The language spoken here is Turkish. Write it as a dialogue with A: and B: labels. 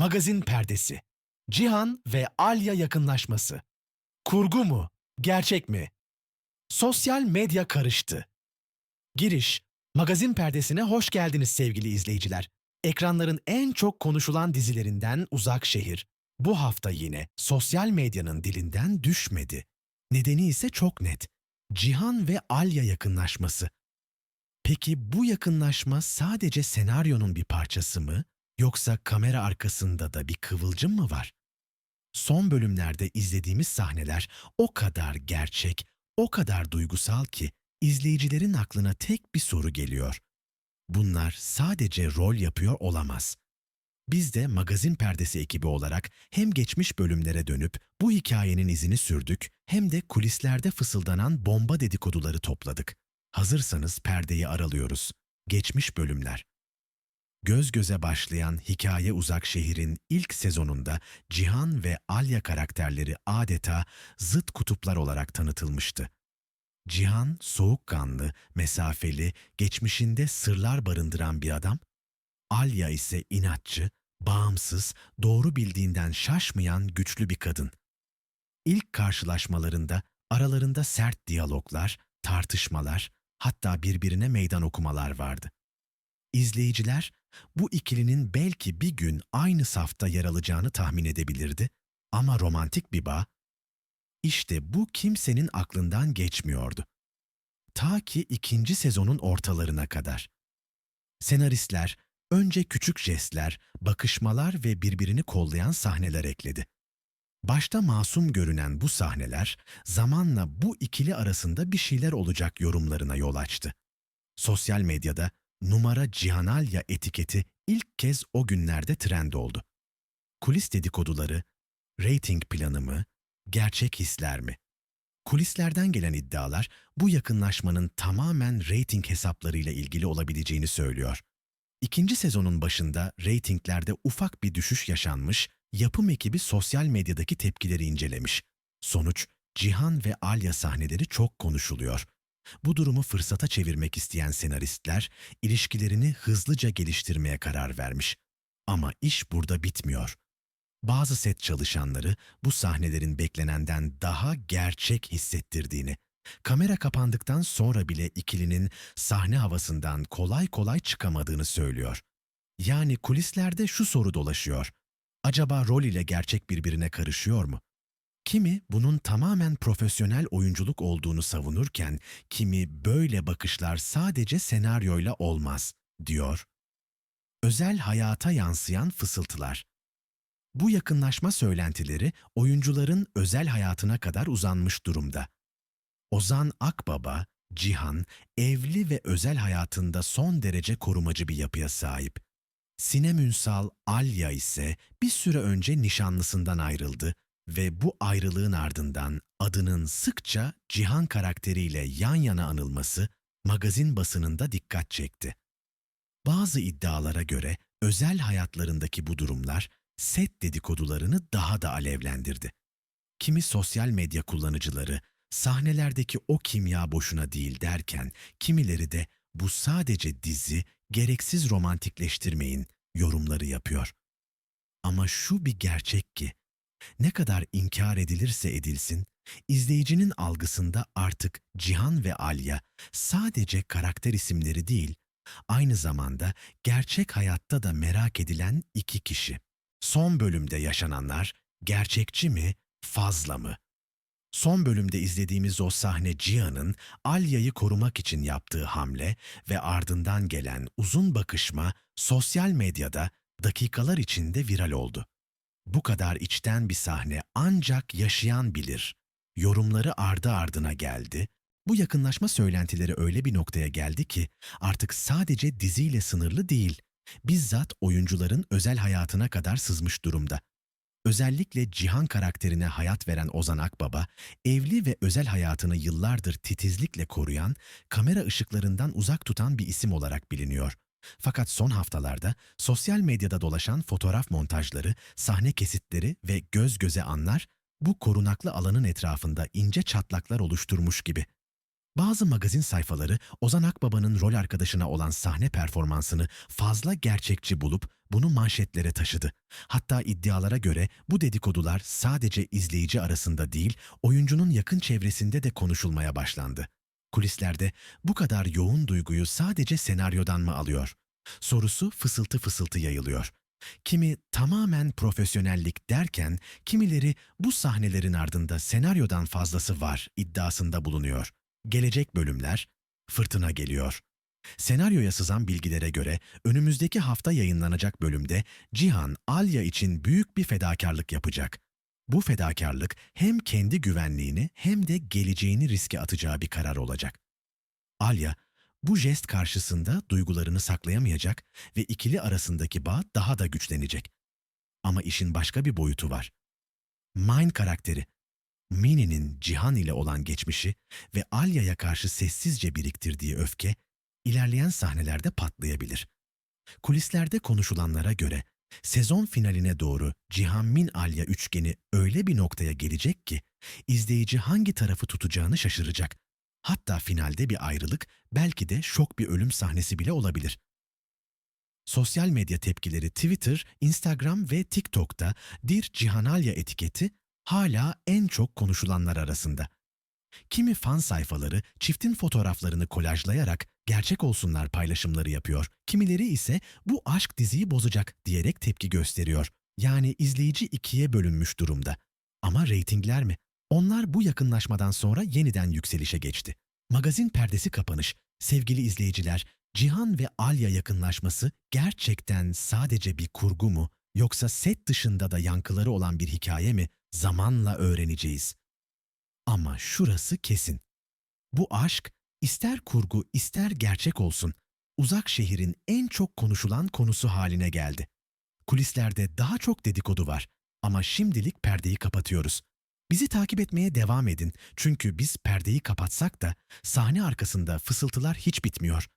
A: Magazin perdesi. Cihan ve Alya yakınlaşması. Kurgu mu? Gerçek mi? Sosyal medya karıştı. Giriş. Magazin perdesine hoş geldiniz sevgili izleyiciler. Ekranların en çok konuşulan dizilerinden Uzak Şehir. Bu hafta yine sosyal medyanın dilinden düşmedi. Nedeni ise çok net. Cihan ve Alya yakınlaşması. Peki bu yakınlaşma sadece senaryonun bir parçası mı yoksa kamera arkasında da bir kıvılcım mı var? Son bölümlerde izlediğimiz sahneler o kadar gerçek, o kadar duygusal ki izleyicilerin aklına tek bir soru geliyor. Bunlar sadece rol yapıyor olamaz. Biz de magazin perdesi ekibi olarak hem geçmiş bölümlere dönüp bu hikayenin izini sürdük hem de kulislerde fısıldanan bomba dedikoduları topladık. Hazırsanız perdeyi aralıyoruz. Geçmiş bölümler. Göz göze başlayan Hikaye Uzak Şehir'in ilk sezonunda Cihan ve Alya karakterleri adeta zıt kutuplar olarak tanıtılmıştı. Cihan soğukkanlı, mesafeli, geçmişinde sırlar barındıran bir adam. Alya ise inatçı, bağımsız, doğru bildiğinden şaşmayan güçlü bir kadın. İlk karşılaşmalarında aralarında sert diyaloglar, tartışmalar, hatta birbirine meydan okumalar vardı. İzleyiciler bu ikilinin belki bir gün aynı safta yer alacağını tahmin edebilirdi ama romantik bir bağ işte bu kimsenin aklından geçmiyordu. Ta ki ikinci sezonun ortalarına kadar. Senaristler önce küçük jestler, bakışmalar ve birbirini kollayan sahneler ekledi. Başta masum görünen bu sahneler zamanla bu ikili arasında bir şeyler olacak yorumlarına yol açtı. Sosyal medyada numara Cihanalya etiketi ilk kez o günlerde trend oldu. Kulis dedikoduları, reyting planı mı, gerçek hisler mi? Kulislerden gelen iddialar bu yakınlaşmanın tamamen reyting hesaplarıyla ilgili olabileceğini söylüyor. İkinci sezonun başında reytinglerde ufak bir düşüş yaşanmış, yapım ekibi sosyal medyadaki tepkileri incelemiş. Sonuç, Cihan ve Alya sahneleri çok konuşuluyor. Bu durumu fırsata çevirmek isteyen senaristler ilişkilerini hızlıca geliştirmeye karar vermiş. Ama iş burada bitmiyor. Bazı set çalışanları bu sahnelerin beklenenden daha gerçek hissettirdiğini, kamera kapandıktan sonra bile ikilinin sahne havasından kolay kolay çıkamadığını söylüyor. Yani kulislerde şu soru dolaşıyor. Acaba rol ile gerçek birbirine karışıyor mu? Kimi bunun tamamen profesyonel oyunculuk olduğunu savunurken kimi böyle bakışlar sadece senaryoyla olmaz diyor. Özel hayata yansıyan fısıltılar. Bu yakınlaşma söylentileri oyuncuların özel hayatına kadar uzanmış durumda. Ozan Akbaba, Cihan, evli ve özel hayatında son derece korumacı bir yapıya sahip. Sinem Ünsal Alya ise bir süre önce nişanlısından ayrıldı ve bu ayrılığın ardından adının sıkça Cihan karakteriyle yan yana anılması magazin basınında dikkat çekti. Bazı iddialara göre özel hayatlarındaki bu durumlar set dedikodularını daha da alevlendirdi. Kimi sosyal medya kullanıcıları sahnelerdeki o kimya boşuna değil derken kimileri de bu sadece dizi, gereksiz romantikleştirmeyin yorumları yapıyor. Ama şu bir gerçek ki ne kadar inkar edilirse edilsin, izleyicinin algısında artık Cihan ve Alya sadece karakter isimleri değil, aynı zamanda gerçek hayatta da merak edilen iki kişi. Son bölümde yaşananlar gerçekçi mi, fazla mı? Son bölümde izlediğimiz o sahne Cihan'ın Alya'yı korumak için yaptığı hamle ve ardından gelen uzun bakışma sosyal medyada dakikalar içinde viral oldu. Bu kadar içten bir sahne ancak yaşayan bilir. Yorumları ardı ardına geldi. Bu yakınlaşma söylentileri öyle bir noktaya geldi ki artık sadece diziyle sınırlı değil, bizzat oyuncuların özel hayatına kadar sızmış durumda. Özellikle Cihan karakterine hayat veren Ozan Akbaba, evli ve özel hayatını yıllardır titizlikle koruyan, kamera ışıklarından uzak tutan bir isim olarak biliniyor. Fakat son haftalarda sosyal medyada dolaşan fotoğraf montajları, sahne kesitleri ve göz göze anlar bu korunaklı alanın etrafında ince çatlaklar oluşturmuş gibi. Bazı magazin sayfaları Ozan Akbaba'nın rol arkadaşına olan sahne performansını fazla gerçekçi bulup bunu manşetlere taşıdı. Hatta iddialara göre bu dedikodular sadece izleyici arasında değil, oyuncunun yakın çevresinde de konuşulmaya başlandı. Kulislerde bu kadar yoğun duyguyu sadece senaryodan mı alıyor? Sorusu fısıltı fısıltı yayılıyor. Kimi tamamen profesyonellik derken kimileri bu sahnelerin ardında senaryodan fazlası var iddiasında bulunuyor. Gelecek bölümler fırtına geliyor. Senaryoya sızan bilgilere göre önümüzdeki hafta yayınlanacak bölümde Cihan Alya için büyük bir fedakarlık yapacak. Bu fedakarlık hem kendi güvenliğini hem de geleceğini riske atacağı bir karar olacak. Alya bu jest karşısında duygularını saklayamayacak ve ikili arasındaki bağ daha da güçlenecek. Ama işin başka bir boyutu var. Mine karakteri, Minnie'nin Cihan ile olan geçmişi ve Alya'ya karşı sessizce biriktirdiği öfke, ilerleyen sahnelerde patlayabilir. Kulislerde konuşulanlara göre sezon finaline doğru Cihan-Min-Alya üçgeni öyle bir noktaya gelecek ki izleyici hangi tarafı tutacağını şaşıracak. Hatta finalde bir ayrılık, belki de şok bir ölüm sahnesi bile olabilir. Sosyal medya tepkileri Twitter, Instagram ve TikTok'ta Dir Cihanalya etiketi hala en çok konuşulanlar arasında. Kimi fan sayfaları çiftin fotoğraflarını kolajlayarak gerçek olsunlar paylaşımları yapıyor. Kimileri ise bu aşk diziyi bozacak diyerek tepki gösteriyor. Yani izleyici ikiye bölünmüş durumda. Ama reytingler mi? Onlar bu yakınlaşmadan sonra yeniden yükselişe geçti. Magazin perdesi kapanış. Sevgili izleyiciler, Cihan ve Alya yakınlaşması gerçekten sadece bir kurgu mu yoksa set dışında da yankıları olan bir hikaye mi? Zamanla öğreneceğiz. Ama şurası kesin. Bu aşk ister kurgu ister gerçek olsun uzak şehrin en çok konuşulan konusu haline geldi. Kulislerde daha çok dedikodu var ama şimdilik perdeyi kapatıyoruz. Bizi takip etmeye devam edin çünkü biz perdeyi kapatsak da sahne arkasında fısıltılar hiç bitmiyor.